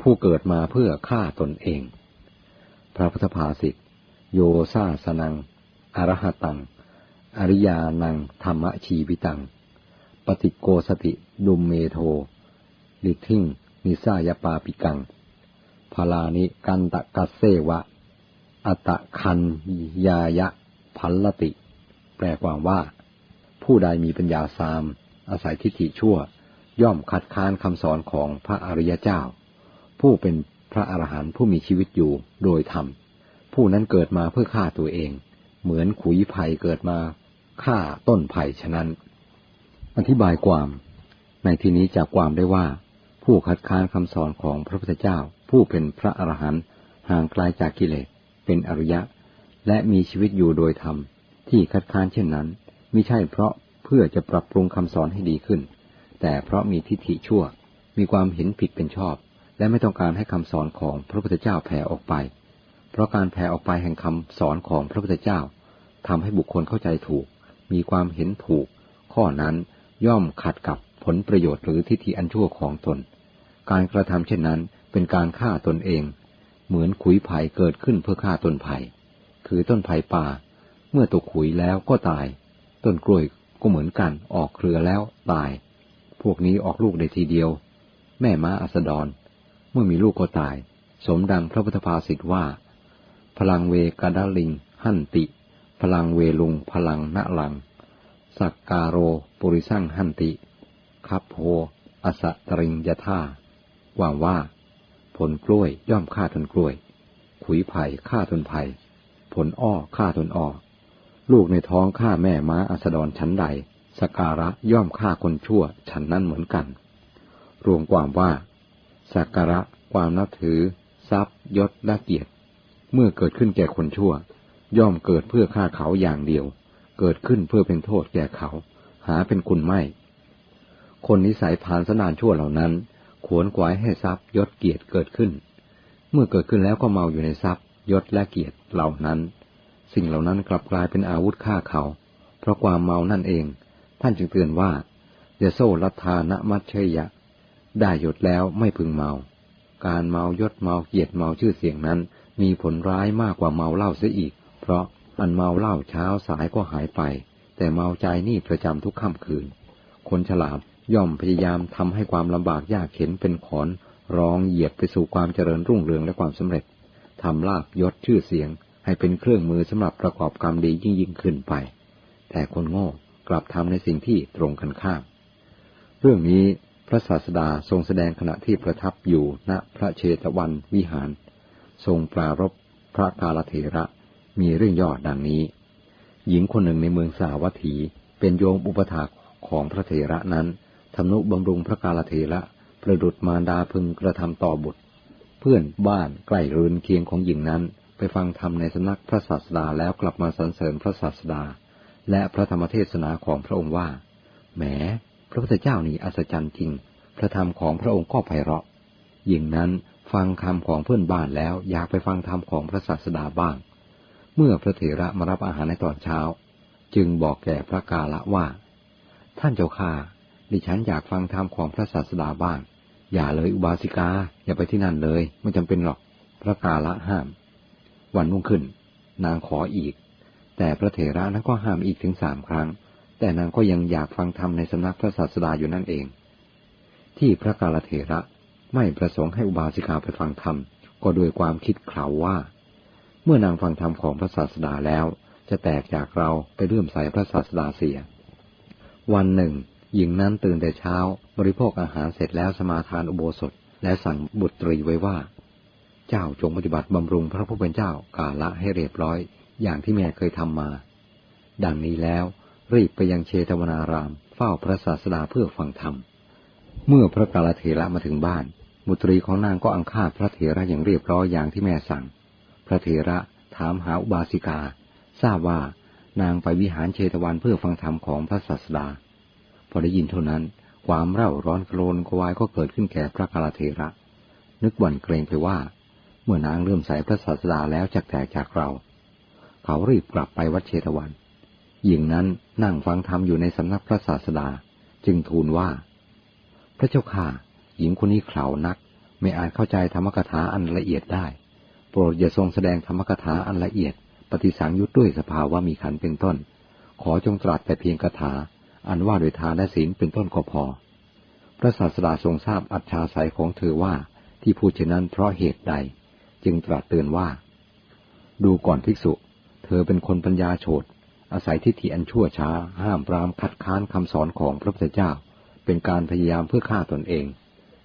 ผู้เกิดมาเพื่อฆ่าตนเอง พระพุทธภาษิตโยซาสนัง อรหตัง อริยานังธรรมชีวิตัง ปฏิโกสติดุมเมโทลิทิงนิสายปาปิกังพลานิกันตะกัสเซวะ อัตะคันยายะพัลลติ แปลความว่า ผู้ใดมีปัญญาสาม อาศัยทิฏฐิชั่ว ย่อมคัดค้านคำสอนของพระอริยเจ้า ผู้เป็นพระอรหันต์ผู้มีชีวิตอยู่โดยธรรม ผู้นั้นเกิดมาเพื่อฆ่าตัวเอง เหมือนขุยไผ่เกิดมาฆ่าต้นไผ่ฉะนั้น อธิบายความ ในที่นี้จากความได้ว่า ผู้คัดค้านคำสอนของพระพุทธเจ้า ผู้เป็นพระอรหันต์ห่างไกลาจากกิเลสเป็นอริยะ และมีชีวิตอยู่โดยธรรม ที่คัดค้านเช่นนั้นมิใช่เพราะเพื่อจะปรับปรุงคำสอนให้ดีขึ้น แต่เพราะมีทิฏฐิชั่ว มีความเห็นผิดเป็นชอบ และไม่ต้องการให้คำสอนของพระพุทธเจ้าแผ่ออกไป เพราะการแผ่ออกไปแห่งคำสอนของพระพุทธเจ้าทำให้บุคคลเข้าใจถูก มีความเห็นถูก ข้อนั้นย่อมขัดกับผลประโยชน์หรือทิฏฐิอันชั่วของตน การกระทำเช่นนั้นเป็นการฆ่าตนเอง เหมือนขุยไผ่เกิดขึ้นเพื่อฆ่าต้นไผ่คือต้นไผ่ป่า เมื่อตกขุยแล้วก็ตาย ต้นกล้วยก็เหมือนกันออกเครือแล้วตาย พวกนี้ออกลูกได้ทีเดียว แม่ม้าอัสดร เมื่อมีลูกก็ตาย สมดังพระพุทธภาษิตว่า พลังเวกาดาลิง หันติ พลังเวลุง พลังณลัง สักการโรปุริสั่งหันติคับโพอสะตริงยะท่าว่าว่า ผลกล้วยย่อมฆ่าตนกล้วย ขุยไผ่ฆ่าตนไผ่ ผลอ้อฆ่าตนอ้อ ลูกในท้องฆ่าแม่ม้าอัสดรชั้นใดสการะย่อมฆ่าคนชั่วฉันนั้นเหมือนกัน รวมความว่า สักการะ ความนับถือ ทรัพย์ยศและเกียรติ เมื่อเกิดขึ้นแก่คนชั่ว ย่อมเกิดเพื่อฆ่าเขาอย่างเดียว เกิดขึ้นเพื่อเป็นโทษแก่เขา หาเป็นคุณไม่ คนนิสัยผานสนานชั่วเหล่านั้น ขวนขวายให้ทรัพย์ยศเกียรติเกิดขึ้น เมื่อเกิดขึ้นแล้วก็เมาอยู่ในทรัพย์ ยศและเกียรติเหล่านั้น สิ่งเหล่านั้นกลับกลายเป็นอาวุธฆ่าเขา เพราะความเมานั่นเอง ท่านจึงเตือนว่าอย่าโซ่ลัทธานะมัชเชยะ ได้ยศแล้วไม่พึงเมา การเมายศเมาเกียรติเมาชื่อเสียงนั้น มีผลร้ายมากกว่าเมาเหล้าเสียอีก เพราะอันเมาเหล้าเช้าสายก็หายไป แต่เมาใจนี่ประจำทุกค่ำคืน คนฉลาดย่อมพยายามทำให้ความลำบากยากเข็นเป็นขอนร้องเหยียบไปสู่ความเจริญรุ่งเรืองและความสำเร็จทำลาบยศชื่อเสียง ให้เป็นเครื่องมือสำหรับประกอบกรรมดียิ่งยิ่งขึ้นไป แต่คนโง่กลับทำในสิ่งที่ตรงกันข้าม เรื่องนี้ พระศาสดาทรงแสดงขณะที่ประทับอยู่ณพระเชตวันวิหาร ทรงปรารบพระกาลเถระมีเรื่องย่อดังนี้ หญิงคนหนึ่งในเมืองสาวัตถี เป็นโยมอุปถากของพระเถระนั้นทำนุบำรุงพระกาลเถระประดุดมารดาพึงกระทำต่อบุตร เพื่อนบ้านใกล้เรือนเคียงของหญิงนั้น ไปฟังธรรมในสำนักพระศาสดาแล้วกลับมาสรรเสริญพระศาสดา และพระธรรมเทศนาของพระองค์ว่าแหม พระพุทธเจ้านี่อัศจรรย์จริง พระธรรมของพระองค์ก็ไพเราะหญิงนั้นฟังคำของเพื่อนบ้านแล้วอยากไปฟังธรรมของพระศาสดาบ้าง เมื่อพระเถระมารับอาหารในตอนเช้า จึงบอกแก่พระกาละว่า ท่านเจ้าข้าดิฉันอยากฟังธรรมของพระศาสดาบ้าง อย่าเลยอุบาสิกา อย่าไปที่นั่นเลย ไม่จำเป็นหรอก พระกาละห้าม วันรุ่งขึ้น นางขออีก แต่พระเถระนั้นก็ห้ามอีกถึงสามครั้ง แต่นางก็ยังอยากฟังธรรมในสำนักพระศาสดาอยู่นั่นเอง ที่พระกาลเถระไม่ประสงค์ให้อุบาสิกาไปฟังธรรมก็ด้วยความคิดเข่าว่า เมื่อนางฟังธรรมของพระศาสดาแล้ว จะแตกจากเราไปเลื่อมใสพระศาสดาเสีย วันหนึ่ง หญิงนั้นตื่นแต่เช้า บริโภคอาหารเสร็จแล้วสมาทานอุโบสถ และสั่งบุตรีไว้ว่า เจ้าจงปฏิบัติบำรุงพระผู้เป็นเจ้ากาละให้เรียบร้อย อย่างที่แม่เคยทำมา ดังนี้แล้ว รีบไปยังเชตวนาราม เฝ้าพระศาสดาเพื่อฟังธรรม เมื่อพระกาลเถระมาถึงบ้าน บุตรีของนางก็อังคาดพระเถระอย่างเรียบร้อยอย่างที่แม่สั่ง พระเถระถามหาอุบาสิกา ทราบว่านางไปวิหารเชตวันเพื่อฟังธรรมของพระศาสดา พอได้ยินเท่านั้น ความเร่าร้อนโกรนกวายก็เกิดขึ้นแก่พระกาลเถระ นึกหวั่นเกรงไปว่า เมื่อนางเริ่มใส่พระศาสดาแล้วจะแตกจากเรา เขารีบกลับไปวัดเชตวัน หญิงนั้นนั่งฟังธรรมอยู่ในสำนักพระศาสดา จึงทูลว่า พระเจ้าค่ะ หญิงคนนี้เข่านัก ไม่อาจเข้าใจธรรมกถาอันละเอียดได้ โปรดอย่าทรงแสดงธรรมกถาอันละเอียด ปฏิสังยุตด้วยสภาวะมีขันเป็นต้น ขอจงตรัสแต่เพียงคาถา อันว่าโดยทานและศีลเป็นต้นก็พอ พระศาสดาทรงทราบอัจฉาสัยของเธอว่าที่พูดเช่นนั้นเพราะเหตุใด จึงตรัสเตือนว่า ดูก่อนภิกษุ เธอเป็นคนปัญญาโฉด อาศัยทิฏฐิอันชั่วช้า ห้ามปรามคัดค้านคำสอนของพระพุทธเจ้า เป็นการพยายามเพื่อฆ่าตนเอง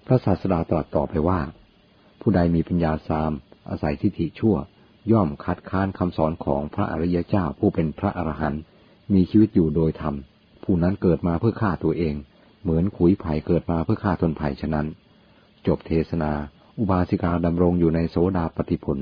พระศาสดาตรัสต่อไปว่า ผู้ใดมีปัญญาสาม อาศัยทิฏฐิชั่ว ย่อมคัดค้านคำสอนของพระอริยเจ้าผู้เป็นพระอรหันต์มีชีวิตอยู่โดยธรรม ผู้นั้นเกิดมาเพื่อฆ่าตัวเอง เหมือนขุยไผ่เกิดมาเพื่อฆ่าตนไผ่ฉะนั้น จบเทศนา อุบาสิกาดำรงอยู่ในโสดาปฏิผล